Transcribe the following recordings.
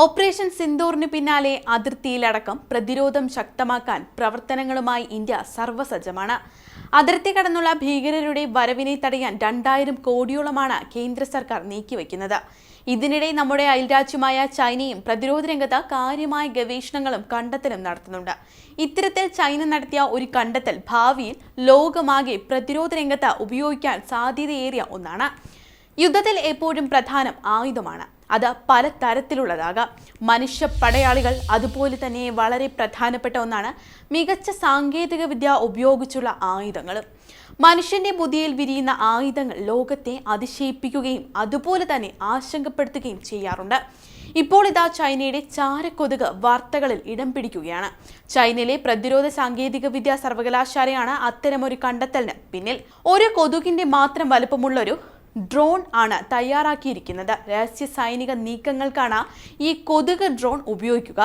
Operation സിന്ദൂറിന് പിന്നാലെ അതിർത്തിയിലടക്കം പ്രതിരോധം ശക്തമാക്കാൻ പ്രവർത്തനങ്ങളുമായി ഇന്ത്യ സർവസജ്ജമാണ്. അതിർത്തി കടന്നുള്ള ഭീകരരുടെ വരവിനെ തടയാൻ രണ്ടായിരം കോടിയോളമാണ് കേന്ദ്ര സർക്കാർ നീക്കിവെക്കുന്നത്. ഇതിനിടെ നമ്മുടെ അയൽരാജ്യമായ ചൈനയും പ്രതിരോധ രംഗത്ത് കാര്യമായ ഗവേഷണങ്ങളും കണ്ടെത്തലും നടത്തുന്നുണ്ട്. ഇത്തരത്തിൽ ചൈന നടത്തിയ ഒരു കണ്ടെത്തൽ ഭാവിയിൽ ലോകമാകെ പ്രതിരോധ രംഗത്ത് ഉപയോഗിക്കാൻ സാധ്യതയേറിയ ഒന്നാണ്. യുദ്ധത്തിൽ എപ്പോഴും പ്രധാനം ആയുധമാണ്. അത് പല തരത്തിലുള്ളതാകാം. മനുഷ്യ പടയാളികൾ അതുപോലെ തന്നെ വളരെ പ്രധാനപ്പെട്ട ഒന്നാണ് മികച്ച സാങ്കേതിക വിദ്യ ഉപയോഗിച്ചുള്ള ആയുധങ്ങൾ. മനുഷ്യന്റെ ബുദ്ധിയിൽ വിരിയുന്ന ആയുധങ്ങൾ ലോകത്തെ അതിശയിപ്പിക്കുകയും അതുപോലെ തന്നെ ആശങ്കപ്പെടുത്തുകയും ചെയ്യാറുണ്ട്. ഇപ്പോൾ ഇതാ ചൈനയുടെ ചാരക്കൊതുക് വാർത്തകളിൽ ഇടം പിടിക്കുകയാണ്. ചൈനയിലെ പ്രതിരോധ സാങ്കേതിക വിദ്യാ സർവകലാശാലയാണ് അത്തരമൊരു കണ്ടെത്തലിന് പിന്നിൽ. ഒരു കൊതുകിന്റെ മാത്രം വലുപ്പമുള്ളൊരു ഡ്രോൺ ആണ് തയ്യാറാക്കിയിരിക്കുന്നത്. രഹസ്യ സൈനിക നീക്കങ്ങൾക്കാണ് ഈ കൊതുക് ഡ്രോൺ ഉപയോഗിക്കുക.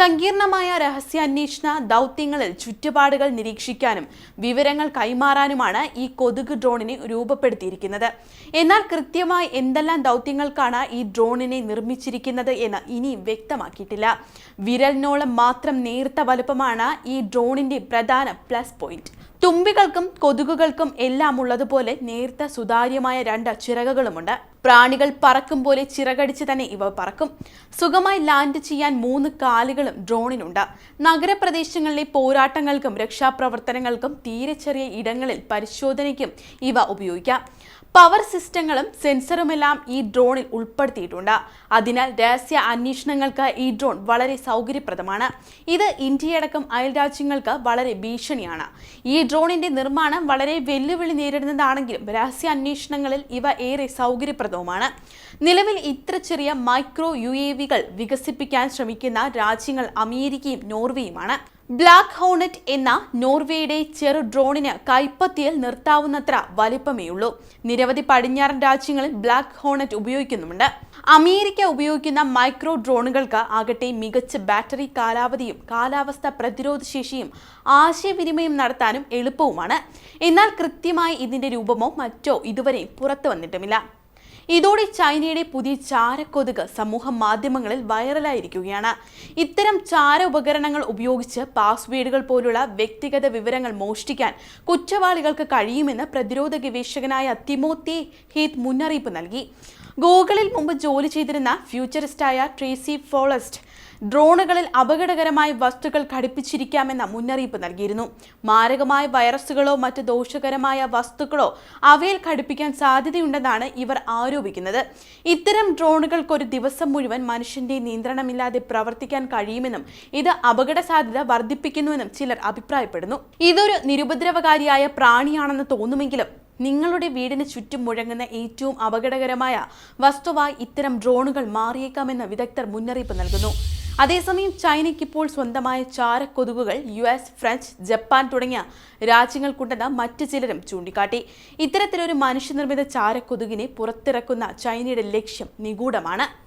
സങ്കീർണമായ രഹസ്യാന്വേഷണ ദൗത്യങ്ങളിൽ ചുറ്റുപാടുകൾ നിരീക്ഷിക്കാനും വിവരങ്ങൾ കൈമാറാനുമാണ് ഈ കൊതുക് ഡ്രോണിനെ രൂപപ്പെടുത്തിയിരിക്കുന്നത്. എന്നാൽ കൃത്യമായി എന്തെല്ലാം ദൗത്യങ്ങൾക്കാണ് ഈ ഡ്രോണിനെ നിർമ്മിച്ചിരിക്കുന്നത് എന്ന് ഇനി വ്യക്തമാക്കിയിട്ടില്ല. വിരലിനോളം മാത്രം നേർത്ത വലുപ്പമാണ് ഈ ഡ്രോണിന്റെ പ്രധാന പ്ലസ് പോയിന്റ്. തുമ്പികൾക്കും കൊതുകുകൾക്കും എല്ലാം ഉള്ളതുപോലെ നേർത്ത സുതാര്യമായ രണ്ട് ചിറകുകളുമുണ്ട്. പ്രാണികൾ പറക്കും പോലെ ചിറകടിച്ച് തന്നെ ഇവ പറക്കും. സുഖമായി ലാൻഡ് ചെയ്യാൻ മൂന്ന് കാലുകളും ഡ്രോണിനുണ്ട്. നഗരപ്രദേശങ്ങളിലെ പോരാട്ടങ്ങൾക്കും രക്ഷാപ്രവർത്തനങ്ങൾക്കും തീരെ ചെറിയ ഇടങ്ങളിൽ പരിശോധനയ്ക്കും ഇവ ഉപയോഗിക്കാം. പവർ സിസ്റ്റങ്ങളും സെൻസറുമെല്ലാം ഈ ഡ്രോണിൽ ഉൾപ്പെടുത്തിയിട്ടുണ്ട്. അതിനാൽ രഹസ്യ അന്വേഷണങ്ങൾക്ക് ഈ ഡ്രോൺ വളരെ സൗകര്യപ്രദമാണ്. ഇത് ഇന്ത്യയടക്കം അയൽ രാജ്യങ്ങൾക്ക് വളരെ ഭീഷണിയാണ്. ഈ ഡ്രോണിന്റെ നിർമ്മാണം വളരെ വെല്ലുവിളി നേരിടുന്നതാണെങ്കിലും രഹസ്യ അന്വേഷണങ്ങളിൽ ഇവ ഏറെ സൗകര്യപ്രദവുമാണ് നിലവിൽ ഇത്ര ചെറിയ മൈക്രോ യു എ വികൾ വികസിപ്പിക്കാൻ ശ്രമിക്കുന്ന രാജ്യങ്ങൾ അമേരിക്കയും നോർവേയുമാണ്. ബ്ലാക്ക് ഹോണറ്റ് എന്ന നോർവേയുടെ ചെറു ഡ്രോണിന് കൈപ്പത്തിയിൽ നിർത്താവുന്നത്ര വലിപ്പമേയുള്ളൂ. നിരവധി പടിഞ്ഞാറൻ രാജ്യങ്ങളിൽ ബ്ലാക്ക് ഹോണറ്റ് ഉപയോഗിക്കുന്നുമുണ്ട്. അമേരിക്ക ഉപയോഗിക്കുന്ന മൈക്രോ ഡ്രോണുകൾക്ക് ആകട്ടെ മികച്ച ബാറ്ററി കാലാവധിയും കാലാവസ്ഥ പ്രതിരോധ ശേഷിയും ആശയവിനിമയം നടത്താനും എളുപ്പവുമാണ്. എന്നാൽ കൃത്യമായി ഇതിന്റെ രൂപമോ മറ്റോ ഇതുവരെ പുറത്തു വന്നിട്ടുമില്ല. ഇതോടെ ചൈനയുടെ പുതിയ ചാരക്കൊതുക് സമൂഹ മാധ്യമങ്ങളിൽ വൈറലായിരിക്കുകയാണ്. ഇത്തരം ചാര ഉപകരണങ്ങൾ ഉപയോഗിച്ച് പാസ്വേഡുകൾ പോലുള്ള വ്യക്തിഗത വിവരങ്ങൾ മോഷ്ടിക്കാൻ കുറ്റവാളികൾക്ക് കഴിയുമെന്ന് പ്രതിരോധ ഗവേഷകനായ തിമോത്തി ഹീത്ത് മുന്നറിയിപ്പ് നൽകി. ഗൂഗിളിൽ മുമ്പ് ജോലി ചെയ്തിരുന്ന ഫ്യൂച്ചറിസ്റ്റായ ട്രേസി ഫോളസ്റ്റ് ഡ്രോണുകളിൽ അപകടകരമായ വസ്തുക്കൾ ഘടിപ്പിച്ചിരിക്കാമെന്ന മുന്നറിയിപ്പ് നൽകിയിരുന്നു. മാരകമായ വൈറസുകളോ മറ്റ് ദോഷകരമായ വസ്തുക്കളോ അവയിൽ ഘടിപ്പിക്കാൻ സാധ്യതയുണ്ടെന്നാണ് ഇവർ ആരോപിക്കുന്നത്. ഇത്തരം ഡ്രോണുകൾക്ക് ഒരു ദിവസം മുഴുവൻ മനുഷ്യന്റെ നിയന്ത്രണമില്ലാതെ പ്രവർത്തിക്കാൻ കഴിയുമെന്നും ഇത് അപകട സാധ്യത വർദ്ധിപ്പിക്കുന്നുവെന്നും ചിലർ അഭിപ്രായപ്പെടുന്നു. ഇതൊരു നിരുപദ്രവകാരിയായ പ്രാണിയാണെന്ന് തോന്നുമെങ്കിലും നിങ്ങളുടെ വീടിന് ചുറ്റും മുഴങ്ങുന്ന ഏറ്റവും അപകടകരമായ വസ്തുവായി ഇത്തരം ഡ്രോണുകൾ മാറിയേക്കാമെന്ന് വിദഗ്ധർ മുന്നറിയിപ്പ് നൽകുന്നു. അതേസമയം ചൈനയ്ക്കിപ്പോൾ സ്വന്തമായ ചാരക്കൊതുകുകൾ യു എസ് ഫ്രഞ്ച് ജപ്പാൻ തുടങ്ങിയ രാജ്യങ്ങൾക്കുണ്ടെന്ന് മറ്റു ചിലരും ചൂണ്ടിക്കാട്ടി. ഇത്തരത്തിലൊരു മനുഷ്യനിർമ്മിത ചാരക്കൊതുകിനെ പുറത്തിറക്കുന്ന ചൈനയുടെ ലക്ഷ്യം നിഗൂഢമാണ്.